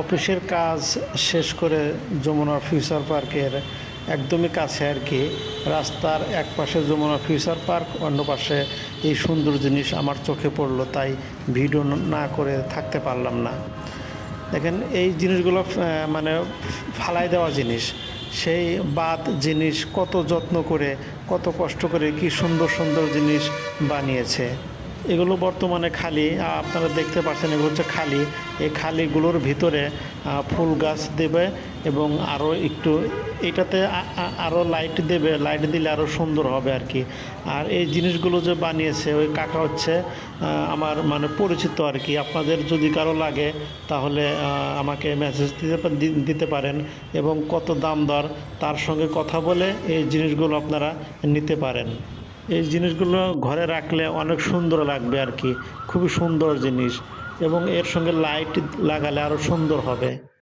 অফিসের কাজ শেষ করে যমুনা ফিউচার পার্কের একদমই কাছে আর কি, রাস্তার এক পাশে যমুনা ফিউচার পার্ক, অন্য পাশে এই সুন্দর জিনিস আমার চোখে পড়ল, তাই ভিডিও না করে থাকতে পারলাম না। দেখেন, এই জিনিসগুলো মানে ফালাই দেওয়া জিনিস, সেই বাদ জিনিস কত যত্ন করে, কত কষ্ট করে কি সুন্দর সুন্দর জিনিস বানিয়েছে। এগুলো বর্তমানে খালি আপনারা দেখতে পাচ্ছেন এগুলো হচ্ছে খালি। এই খালিগুলোর ভিতরে ফুল গাছ দেবে এবং আরও একটু, এটাতে আরও লাইট দেবে লাইট দিলে আরও সুন্দর হবে আর কি আর এই জিনিসগুলো যে বানিয়েছে, ওই কাকা হচ্ছে আমার মানে পরিচিত আর কি আপনাদের যদি কারও লাগে, তাহলে আমাকে মেসেজ দিতে দিতে পারেন এবং কত দাম দর, তার সঙ্গে কথা বলে এই জিনিসগুলো আপনারা নিতে পারেন। এই জিনিসগুলো ঘরে রাখলে অনেক সুন্দর লাগবে আর কি। খুবই সুন্দর জিনিস এবং এর সঙ্গে লাইট লাগালে আরও সুন্দর হবে।